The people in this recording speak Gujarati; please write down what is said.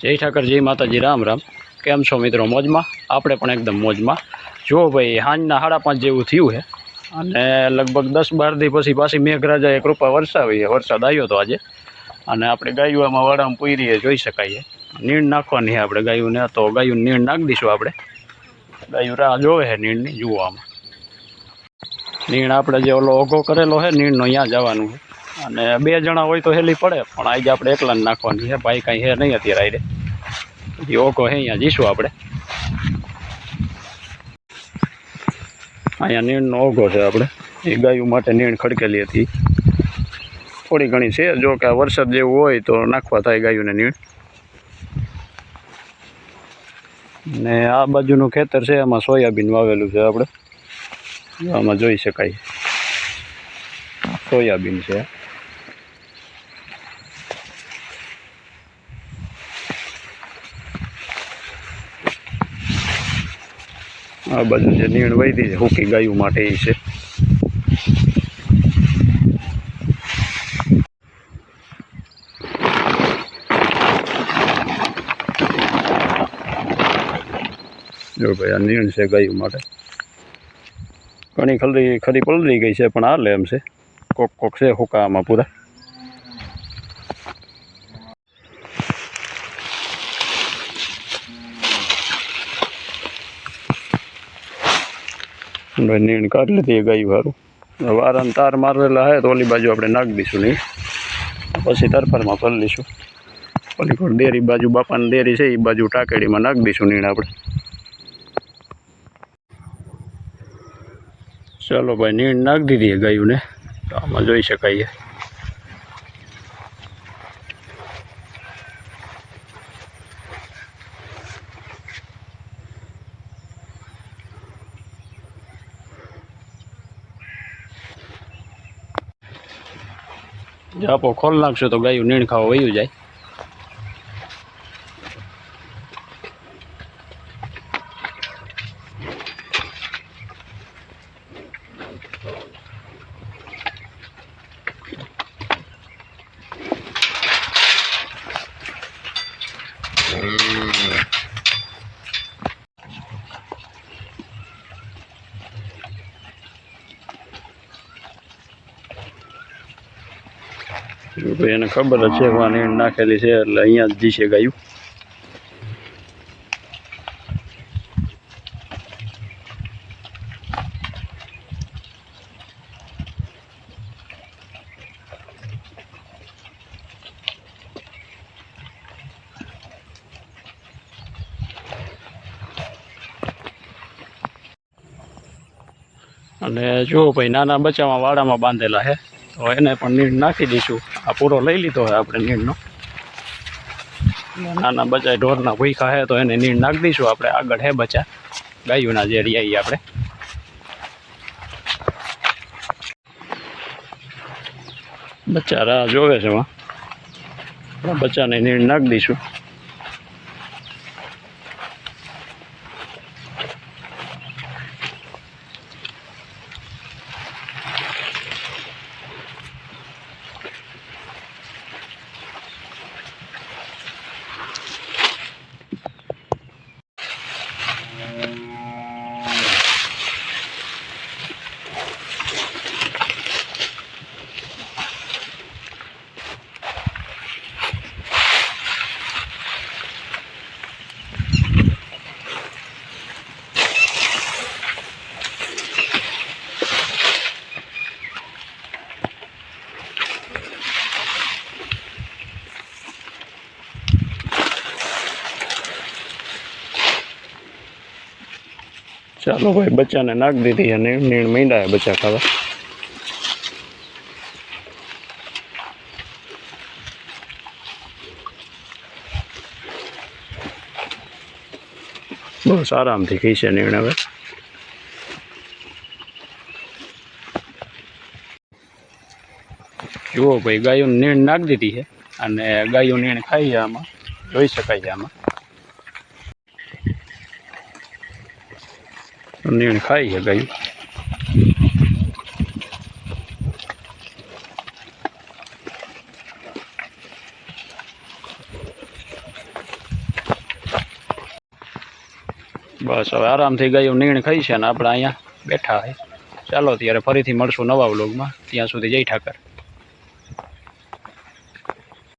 જય ઠાકર, જય માતાજી, રામ રામ. કેમ છો મિત્રો? મોજમાં? આપણે પણ એકદમ મોજમાં. જુઓ ભાઈ સાંજના સાડા પાંચ જેવું થયું છે અને લગભગ દસ બાર દી પછી પાછી મેઘરાજાએ કૃપા વરસાવી વરસાદ આવ્યો હતો આજે. અને આપણે ગાયું આમાં વાડામાં પૂરીએ જોઈ શકાય નીણ નાખવાની છે આપણે ગાયુંને. તો ગાયું નીણ નાખી દઈશું આપણે. ગાયું રાહ જોવે છે નીણની, જુઓ આમાં. નીણ આપણે જે ઓલો ઓઘો કરેલો છે નીણનો અહીંયા જવાનું છે અને બે જણા હોય તો હેલી પડે, પણ આજે આપણે એકલા નાખવાની છે. ભાઈ કાંઈ હે નહીં અત્યારે આઈડે ઓઘો હે અહીંયા જઈશું આપણે. અહીંયા નીણનો ઓઘો છે આપણે. એ ગાયું માટે નીણ ખડકેલી હતી. થોડી ઘણી છે, જો કે વરસાદ જેવું હોય તો નાખવા થાય ગાયુંને નીણ. ને આ બાજુનું ખેતર છે એમાં સોયાબીન વાવેલું છે આપણે. આમાં જોઈ શકાય. સોયાબીન છે. આ બાજુ જે નીણ વૈધી છે, હુકી ગાયું માટે એ છે. જો ભાઈ, આ નીણ છે ગાયું માટે. ઘણી ખરી ખરી પલળી ગઈ છે, પણ આ લેમ છે. કોક કોક છે હુકામાં પૂરા. ભાઈ નીણ કાઢી લીધી ગાયું સારું વારાને તાર મારેલા હે, તો ઓલી બાજુ આપણે નાખી દઈશું નહીં પછી તરફારમાં ભરી લઈશું. ઓલી કોઈ ડેરી બાજુ, બાપાની ડેરી છે એ બાજુ ટાકેડીમાં નાખી દઈશું નીણ આપણે. ચાલો ભાઈ, નીણ નાખી દીધી ગાયુંને. તો આમાં જોઈ શકાય જાપો ખોલ નાખશો તો ગાયું નીણ ખાવા વયું જાય. એને ખબર જ છે આ નાખેલી છે એટલે અહીંયા જ જીશે ગાયું. અને જુઓ ભાઈ, નાના બચ્ચામાં વાડામાં બાંધેલા છે. તો એને પણ નીણ નાખી દઈશું. આ પૂરો લઈ લીધો હોય આપણે નીણનો. નાના બચ્ચા ઢોરના ભૂખા હે તો એને નીણ નાખી દઈશું. આપણે આગળ હે બચ્ચા ગાયુંના જે રહ્યા આપણે. બચ્ચા રાહ જોવે છે એમાં બચ્ચાને નીણ નાખી દઈશું. ચાલો ભાઈ, બચ્ચાને નાખ દીધી અને નીણ મીંડાય બચ્ચા ખાવા. બહુ આરામથી ખાઈ છે નીણ હવે. જુઓ ભાઈ ગાયો નીણ નાખ દીધી છે અને ગાયું નીણ ખાઈ આમાં, જોઈ શકાય છે આમાં. નીણ ખાઈ છે ગયું બસ હવે આરામથી ગયું નીણ ખાઈ છે ને આપણે અહીંયા બેઠા છે. ચાલો ત્યારે ફરીથી મળશું નવા વ્લોગમાં. ત્યાં સુધી જય ઠાકર.